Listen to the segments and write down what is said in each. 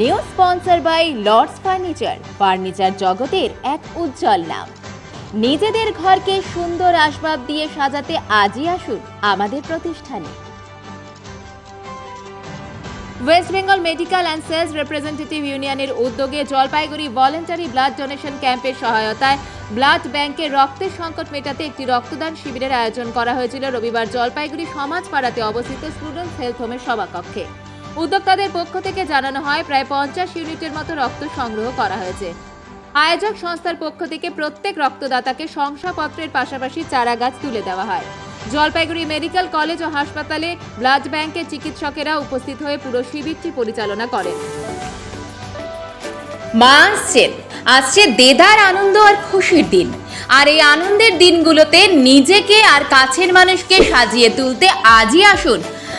New sponsor by Lords furniture furniture জগতের এক উজ্জ্বল নাম। নিজেদের ঘরকে সুন্দর আসবাব দিয়ে সাজাতে আজই আসুন আমাদের প্রতিষ্ঠানে। West Bengal medical and sales representative ইউনিয়নের উদ্যোগে জলপাইগুড়ি ভলেন্টারি ব্লাড ডোনেশন ক্যাম্পের সহায়তায় ব্লাড ব্যাংকে রক্তের সংকট মেটাতে একটি রক্তদান শিবিরের আয়োজন করা হয়েছিল রবিবার জলপাইগুড়ি সমাজপাড়াতে অবস্থিত স্টুডেন্টস হেলথ হোমের সভাকক্ষে। উদ্যোক্তাদের পক্ষ থেকে জানানো হয়, প্রায় পঞ্চাশ ইউনিটের মতো রক্ত সংগ্রহ করা হয়েছে। আয়োজক সংস্থার পক্ষ থেকে প্রত্যেক রক্তদাতাকে শংসাপত্রের পাশাপাশি চারা গাছ তুলে দেওয়া হয়। জলপাইগুড়ি মেডিকেল কলেজ ও হাসপাতালে ব্লাড ব্যাংকের চিকিৎসকেরা উপস্থিত হয়ে পুরো শিবিরটি পরিচালনা করেন। মা আসছে দেদার আনন্দ আর খুশির দিন। আর এই আনন্দের দিনগুলোতে নিজেকে আর কাছের মানুষকে সাজিয়ে তুলতে আজই আসুন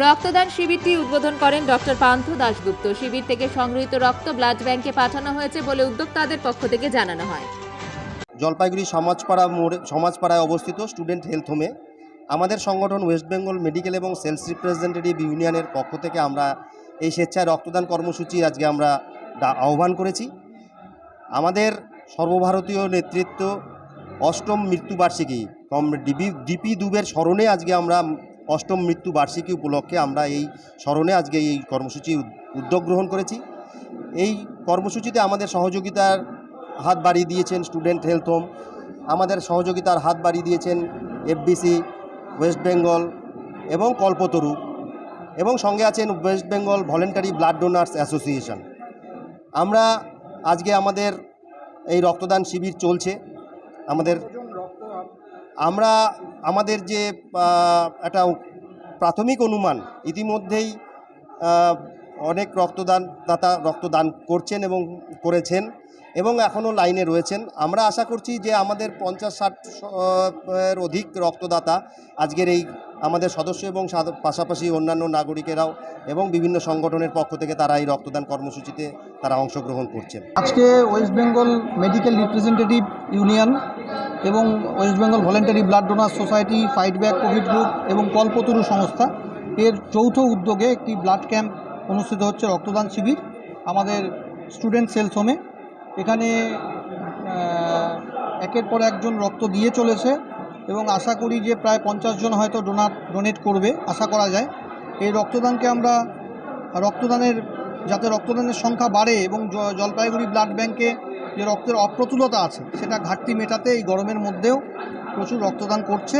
রক্তদান শিবিরটি উদ্বোধন করেন ডক্টর পান্থ দাশগুপ্ত। শিবির থেকে সংগৃহীত রক্ত ব্লাড ব্যাংকে পাঠানো হয়েছে বলে উদ্যোক্তাদের পক্ষ থেকে জানানো হয়। জলপাইগুড়ি সমাজপাড়া মোড়ে সমাজপাড়ায় অবস্থিত স্টুডেন্ট হেলথ হোমে আমাদের সংগঠন ওয়েস্ট বেঙ্গল মেডিকেল এবং সেলস রিপ্রেজেন্টেটিভ ইউনিয়নের পক্ষ থেকে আমরা এই স্বেচ্ছায় রক্তদান কর্মসূচি আজকে আমরা আহ্বান করেছি। আমাদের সর্বভারতীয় নেতৃত্ব অষ্টম মৃত্যুবার্ষিকী কম ডিবি ডিপি দুবের স্মরণে আজকে আমরা অষ্টম মৃত্যু বার্ষিকী উপলক্ষে আমরা এই স্মরণে আজকে এই কর্মসূচি উদ্যোগ গ্রহণ করেছি। এই কর্মসূচিতে আমাদের সহযোগিতার হাত বাড়িয়ে দিয়েছেন স্টুডেন্ট হেলথ হোম, আমাদের সহযোগিতার হাত বাড়িয়ে দিয়েছেন এফবিসি, ওয়েস্ট বেঙ্গল এবং কল্পতরু এবং সঙ্গে আছেন West Bengal voluntary blood donors association. আমরা আজকে আমাদের এই রক্তদান শিবির চলছে। আমাদের আমরা আমাদের যে একটা প্রাথমিক অনুমান, ইতিমধ্যেই অনেক রক্তদান দাতা রক্তদান করছেন এবং করেছেন এবং এখনও লাইনে রয়েছেন। আমরা আশা করছি যে আমাদের পঞ্চাশ ষাট এর অধিক রক্তদাতা আজকের এই আমাদের সদস্য এবং পাশাপাশি অন্যান্য নাগরিকেরাও এবং বিভিন্ন সংগঠনের পক্ষ থেকে তারা এই রক্তদান কর্মসূচিতে তারা অংশগ্রহণ করছেন। আজকে West Bengal medical representative union এবং West Bengal voluntary blood donor society, fight back, Covid group এবং কল্পতরু সংস্থা এর যৌথ উদ্যোগে একটি ব্লাড ক্যাম্প অনুষ্ঠিত হচ্ছে রক্তদান শিবির আমাদের স্টুডেন্ট সেলস হোমে। এখানে একের পর একজন রক্ত দিয়ে চলেছে এবং আশা করি যে প্রায় পঞ্চাশ জন হয়তো ডোনার, ডোনেট করবে, আশা করা যায়। এই রক্তদানকে আমরা, রক্তদানের, যাতে রক্তদানের সংখ্যা বাড়ে এবং জলপাইগুড়ি ব্লাড ব্যাংকে যে রক্তের অপ্রতুলতা আছে সেটা ঘাটতি মেটাতে এই গরমের মধ্যেও প্রচুর রক্তদান করছে।